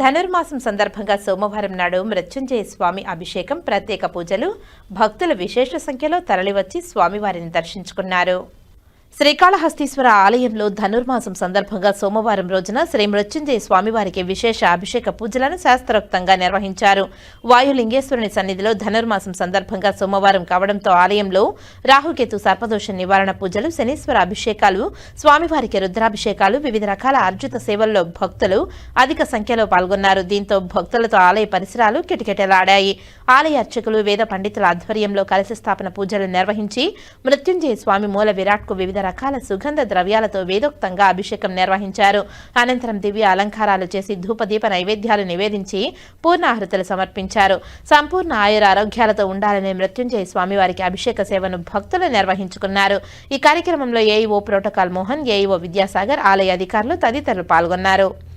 ధనుర్మాసం సందర్భంగా సోమవారం నాడు మృత్యుంజయ స్వామి అభిషేకం ప్రత్యేక పూజలు భక్తులు విశేష సంఖ్యలో తరలివచ్చి స్వామివారిని దర్శించుకున్నారు. శ్రీకాళహస్తీశ్వర ఆలయంలో ధనుర్మాసం సందర్భంగా సోమవారం రోజున శ్రీ మృత్యుంజయ స్వామివారికి విశేష అభిషేక పూజలను శాస్త్రోక్తంగా నిర్వహించారు. వాయులింగేశ్వరుని సన్నిధిలో ధనుర్మాసం సందర్భంగా సోమవారం కావడంతో ఆలయంలో రాహుకేతు సర్పదోష నివారణ పూజలు శనీశ్వర అభిషేకాలు స్వామివారికి రుద్రాభిషేకాలు వివిధ రకాల అర్జిత సేవల్లో భక్తులు అధిక సంఖ్యలో పాల్గొన్నారు. దీంతో భక్తులతో ఆలయ పరిసరాలు కిటకిటలాడాయి. ఆలయ అర్చకులు వేద పండితుల ఆధ్వర్యంలో కలశ స్థాపన పూజలు నిర్వహించి మృత్యుంజయ స్వామి మూల విరాట్కు వివిధ రకాల సుగంధ ద్రవ్యాలతో వేదోక్తంగా అభిషేకం నిర్వహించారు. అనంతరం దివ్య అలంకారాలు చేసి ధూపదీప నైవేద్యాలు నివేదించి పూర్ణాహృతులు సమర్పించారు. సంపూర్ణ ఆయుర ఆరోగ్యాలతో ఉండాలనే మృత్యుంజయ స్వామివారికి అభిషేక సేవను భక్తులు నిర్వహించుకున్నారు. ఈ కార్యక్రమంలో AEO protocol Mohan AEO Vidyasagar ఆలయ అధికారులు తదితరులు పాల్గొన్నారు.